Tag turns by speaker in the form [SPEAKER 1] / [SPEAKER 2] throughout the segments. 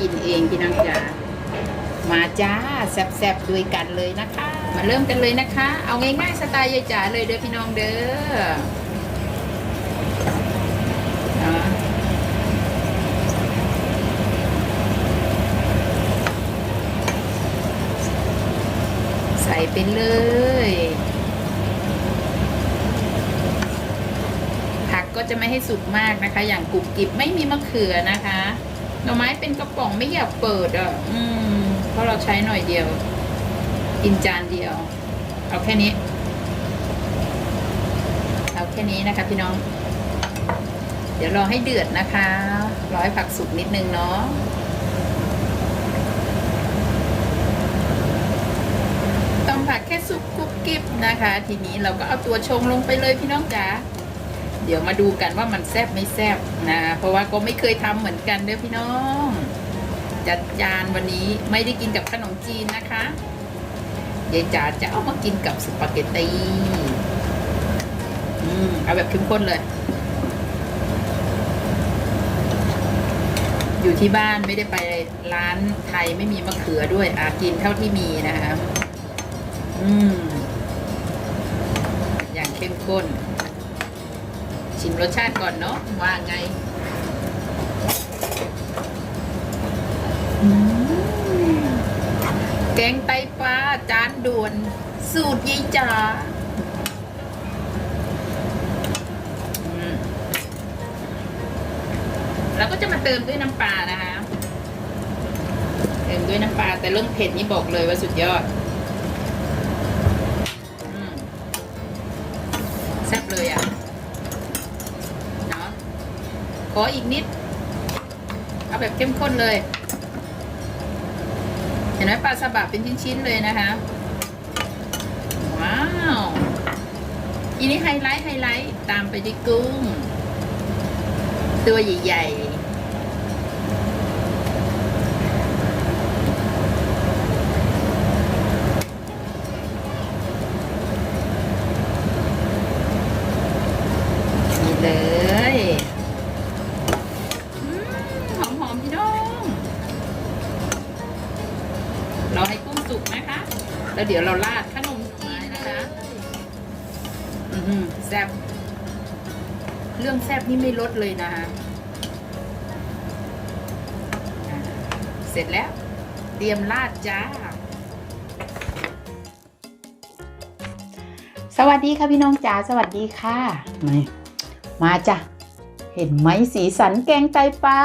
[SPEAKER 1] กินเองพี่น้องจ๋ามาจ้าแซ่บๆด้วยกันเลยนะคะ มาเริ่มกันเลยนะคะ เอาง่ายๆสไตล์ยายจ๋าเลยเด้อพี่น้องเด้อเใส่ไปเลยผักก็จะไม่ให้สุกมากนะคะ อย่างกรุบกริบไม่มีมะเขือนะคะ หน่อไม้เป็นกระป๋องไม่อยากเปิดอะ อืม เพราะเราใช้หน่อยเดียว กินจานเดียว เอาแค่นี้ เอาแค่นี้นะคะ พี่น้อง เดี๋ยวรอให้เดือดนะคะ รอให้ผักสุกนิดนึงเนาะต้องผักแค่สุกกรุบกริบนะคะ ทีนี้เราก็เอาตัวชงลงไปเลยพี่น้องจ๋า เดี๋ยวมาดูกันว่ามันแซบไม่แซบนะ เพราะว่าก็ไม่เคยทำเหมือนกันเด้อพี่น้อง จัดจานวันนี้ไม่ได้กินกับขนมจีนนะคะยายจ๋าจะเอามากินกับสปาเกตตีอืมเอาแบบเข้มข้นเลย อยู่ที่บ้านไม่ได้ไปร้านไทยไม่มีมะเขือด้วยอากินเท่าที่มีนะคะ อืม อย่างเข้มข้น ชิมรสชาติก่อนเนาะว่าไงอืมแกงไตปลาจานด่วน สูตรยายจ๋าอืมแล้วก็จะมาเติมด้วยน้ำปลานะคะ เติมด้วยน้ำปลาแต่เรื่องเผ็ดนี่บอกเลยว่าสุดยอด ขออีกนิด เอาแบบเข้มข้นเลย เห็นไหมปลาซาบะเป็นชิ้นๆเลยนะคะ ว้าวอีนี้ไฮไลท์ไฮไลท์ตามไปด้วยกุ้ง ตัวใหญ่ๆ แล้วเดี๋ยวเราราดขนมจีนนะคะ อือหือแซ่บเรื่องแซ่บนี่ไม่ลดเลยนะคะอ่าเสร็จแล้ว เตรียมราดจ้า สวัสดีค่ะพี่น้องจ๋าสวัสดีค่ะ มามาจ้ะ เห็นไหมสีสันแกงไตปลา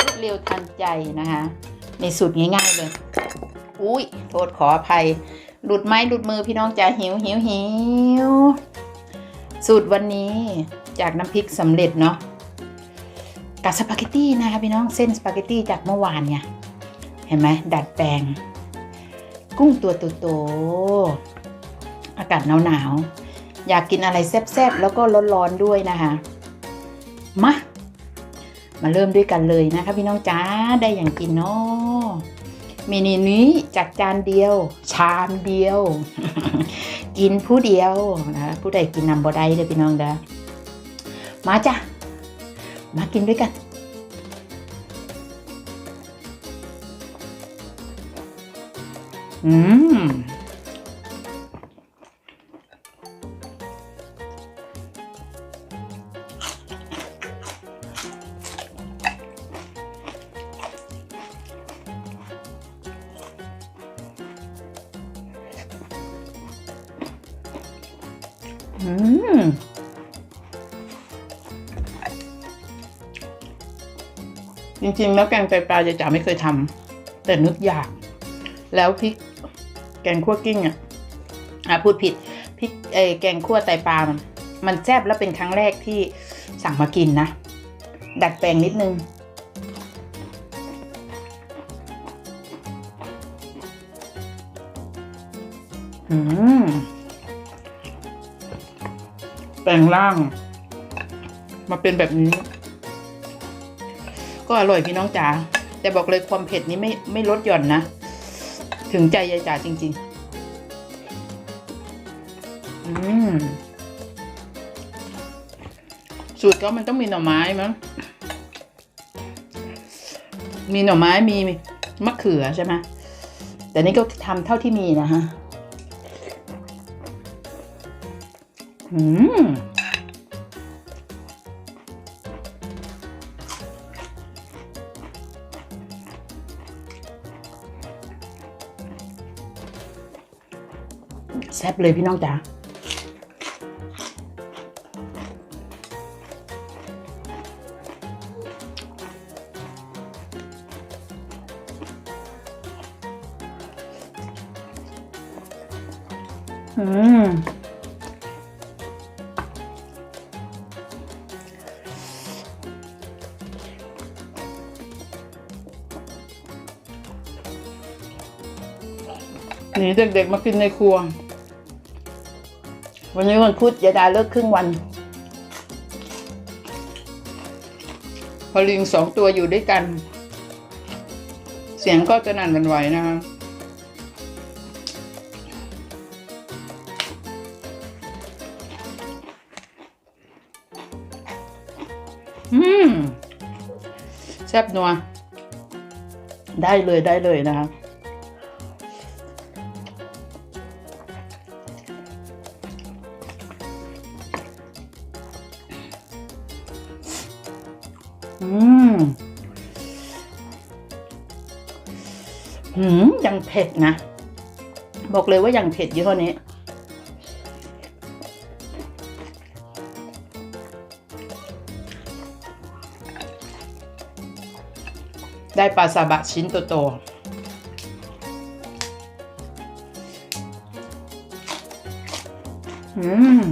[SPEAKER 1] รวดเร็วทันใจนะคะ ในสูตรง่ายๆเลย อุ้ยโทษขออภัย หลุดไม้หลุดมือพี่น้องจ๋าหิวหิวหิวสูตรวันนี้จากน้ำพริกสำเร็จเนาะกับสปาเกตตี้นะคะพี่น้องเส้นสปาเกตตี้จากเมื่อวานเนี่ยเห็นไหมดัดแปลง กุ้งตัวโตๆอากาศหนาวๆอยากกินอะไรแซ่บๆแล้วก็ร้อนๆด้วยนะคะมามาเริ่มด้วยกันเลยนะคะพี่น้องจ้าได้อย่างกินเนาะ เมนูนี้จัดจานเดียว ชามเดียว กินผู้เดียวนะผู้ใดกินนำบ่ได้เด้อพี่น้องเด้อมาจ้ะมากินด้วยกันอืม อืมจริงๆ แล้วแกงไตปลาจะจ๋าไม่เคยทำแต่นึกอยาก แล้วพริกแกงคั่วกิ้งอะอะพูดผิดพริกเอแกงคั่วไตปลามันมันแซ่บแล้วเป็นครั้งแรกที่สั่งมากินนะ ดัดแปลงนิดนึง อืม แปลงร่าง มาเป็นแบบนี้ ก็อร่อยพี่น้องจ๋าแต่บอกเลยความเผ็ดนี้ไม่ไม่ลดหย่อนนะ ถึงใจยายจ๋าจริง ๆ อืมสูตรก็มันต้องมีหน่อไม้มั้ง มีหน่อไม้มีมะเขือใช่ไหมแต่นี่ก็ทำเท่าที่มีนะฮะ อืมแซ่บเลยพี่น้องจ๋าอืม หนีเด็กๆมากินในครัว วันนี้วันพุธยาดาเลิกครึ่งวัน พอลิงสองตัวอยู่ด้วยกัน เสียงก็จะนั่นหวันไหวนะคะอืมแซ่บนัว ได้เลยได้เลยนะคะังเผ็ดนะ บอกเลยว่ายังเผ็ดยี่ห้อนี้ได้ปลาซาบะชิ้นโตๆอืม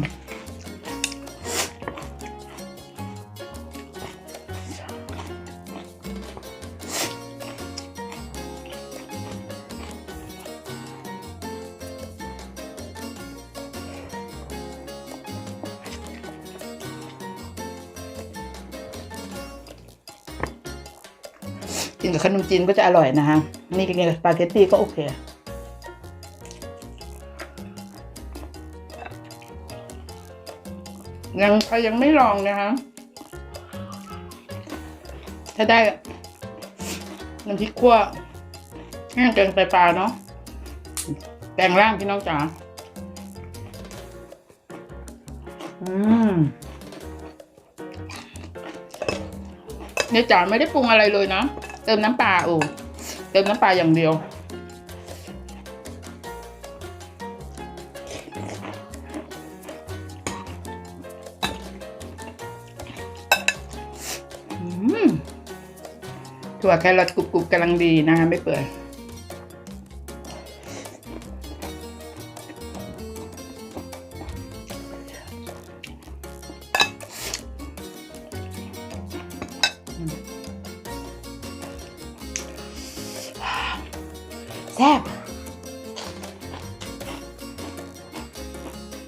[SPEAKER 1] กินกับขนมจีนก็จะอร่อยนะฮะ นี่กินกับสปาเกตตี้ก็โอเค ยังใครยังไม่ลองนะคะ ถ้าได้น้ำพริกขั่วแห้งแกงไตปลาเนาะแกงร่างพี่น้องจ๋า อืมเนี่ยจ๋าไม่ได้ปรุงอะไรเลยนะ เติมน้ำปลาโอ้เติมน้ำปลาอย่างเดียวอืมถั่วแครอทกรุบๆกำลังดีนะคะไม่เปื่อย แซ่บ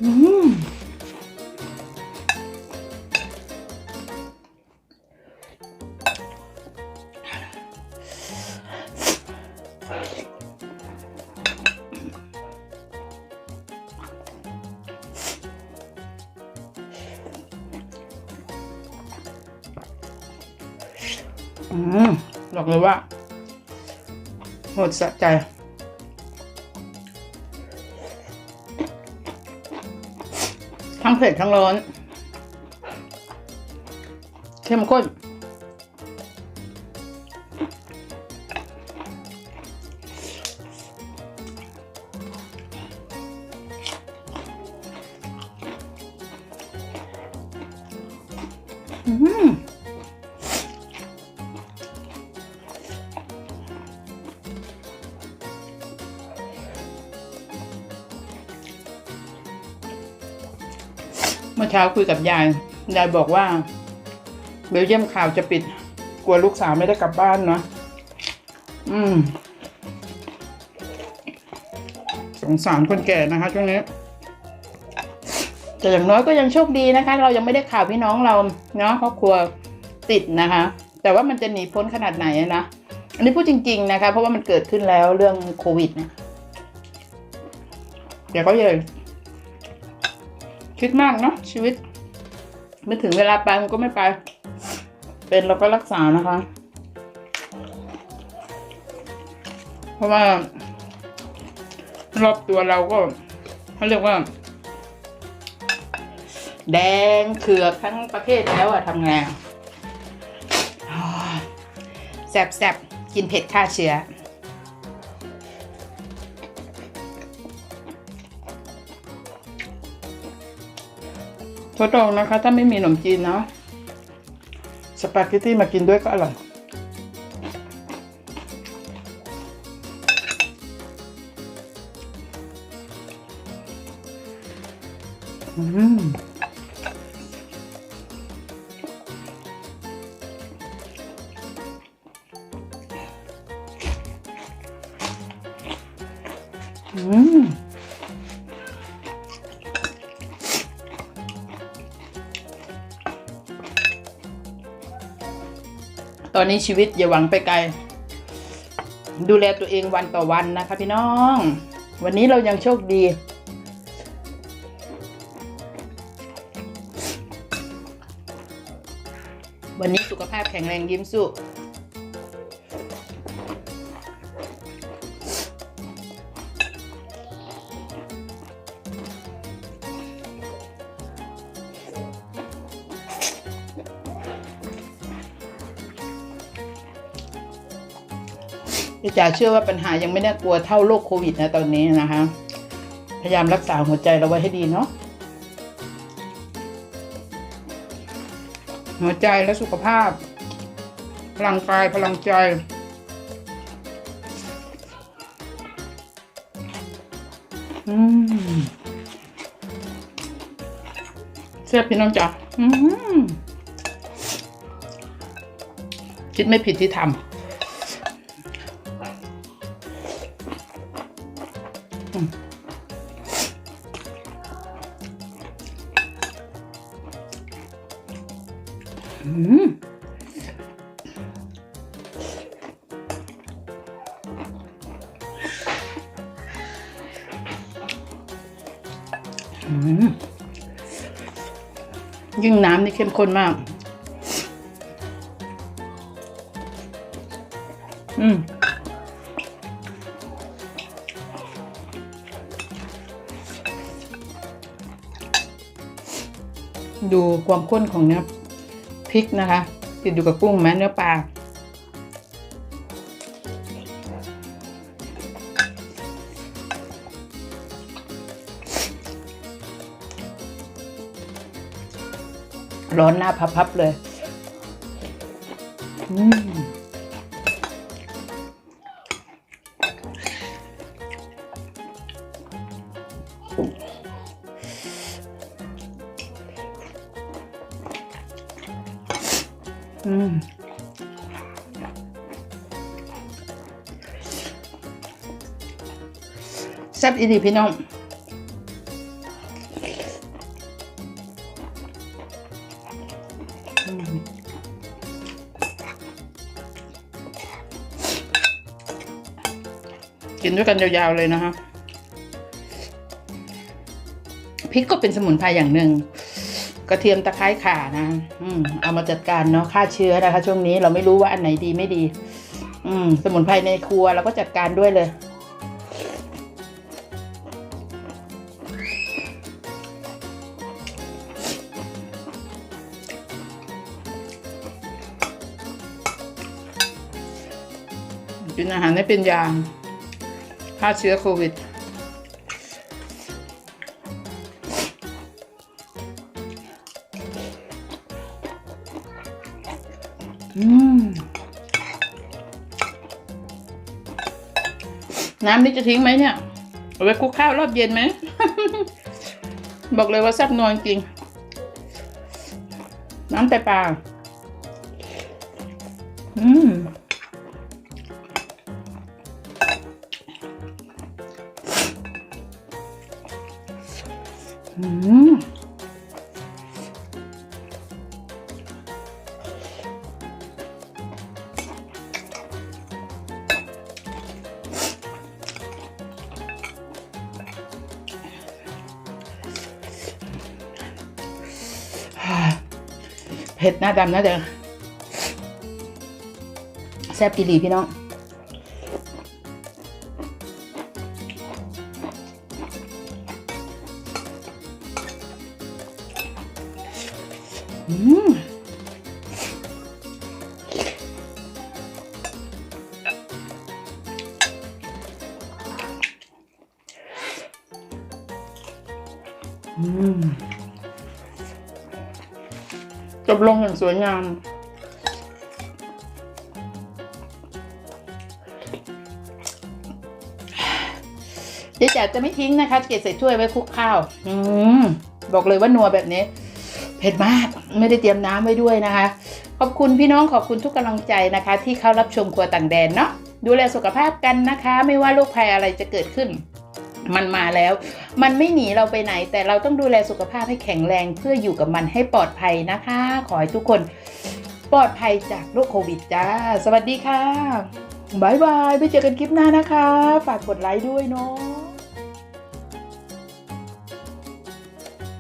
[SPEAKER 1] อืมอืมบอกเลยว่าหมดสะใจ ทั้งเผ็ดทั้งร้อน เข้มข้น เมื่อเช้าคุยกับยาย ยายบอกว่าเบลเยียมข่าวจะปิด กลัวลูกสาวไม่ได้กลับบ้านเนาะอืม สงสารคนแก่นะคะช่วงนี้แต่อย่างน้อยก็ยังโชคดีนะคะ เรายังไม่ได้ข่าวพี่น้องเราเนาะครอบครัวติดนะคะ แต่ว่ามันจะหนีพ้นขนาดไหนนะอันนี้พูดจริง ๆนะคะ เพราะว่ามันเกิดขึ้นแล้วเรื่องโควิดเนี่ยเดี๋ยวก็เลย คิดมากเนาะชีวิต ไม่ถึงเวลาไปมันก็ไม่ไป เป็นเราก็รักษานะคะ เพราะว่า รอบตัวเราก็เขาเรียกว่า แดงเขือกทั้งประเทศแล้วอะทำไงาวแซบแซบกินเผ็ดฆ่าเชื้อ ทดลองนะคะ ถ้าไม่มีขนมจีนเนาะสปาเกตตี้มากินด้วยก็อร่อย ตอนนี้ชีวิตอย่าหวังไปไกล ดูแลตัวเองวันต่อวันนะคะพี่น้อง วันนี้เรายังโชคดี วันนี้สุขภาพแข็งแรงยิ้มสู้ พี่จ๋าเชื่อว่าปัญหายังไม่น่ากลัวเท่าโรคโควิดนะตอนนี้นะคะ พยายามรักษาหัวใจเราไว้ให้ดีเนาะหัวใจและสุขภาพ พลังกายพลังใจ อืมเสียบพี่น้องจ๋าอืมคิดไม่ผิดที่ทำ น้ำนี่เข้มข้นมาก อืมดูความข้นของเนื้อพริกนะคะ ติดอยู่กับกุ้งแม้เนื้อปลา ร้อนหน้าพับๆเลยอืมอืมแซ่บอีดีพี่น้อง กินด้วยกันยาวๆเลยนะคะพริกก็เป็นสมุนไพรอย่างหนึ่งกระเทียมตะไคร้ข่านะอืมเอามาจัดการเนาะฆ่าเชื้อนะคะ ช่วงนี้เราไม่รู้ว่าอันไหนดีไม่ดี อืม สมุนไพรในครัวเราก็จัดการด้วยเลยกินอาหารให้เป็นยาง ฆ่าเชื้อโควิด อืม น้ำนี่จะทิ้งไหมเนี่ย เอาไว้คลุกข้าวรอบเย็นไหม บอกเลยว่าแซ่บนวลจริง น้ำไตปลาอืม เผ็ดหน้าดำนะเด้อแซ่บอีหลีพี่น้อง จบลงอย่างสวยงามเจ๊จ๋าจะไม่ทิ้งนะคะ เก็บใส่ถ้วยไว้คลุกข้าว อืม บอกเลยว่านัวแบบนี้ เผ็ดมากไม่ได้เตรียมน้ำไว้ด้วยนะคะ ขอบคุณพี่น้องขอบคุณทุกกำลังใจนะคะ ที่เข้ารับชมครัวต่างแดนเนาะดูแลสุขภาพกันนะคะ ไม่ว่าโรคภัยอะไรจะเกิดขึ้น มันมาแล้ว มันไม่หนีเราไปไหน แต่เราต้องดูแลสุขภาพให้แข็งแรงเพื่ออยู่กับมันให้ปลอดภัยนะคะ ขอให้ทุกคนปลอดภัยจากโรคโควิดจ้า สวัสดีค่ะบายบายไปเจอกันคลิปหน้านะคะ ฝากกดไลค์ด้วยเนาะ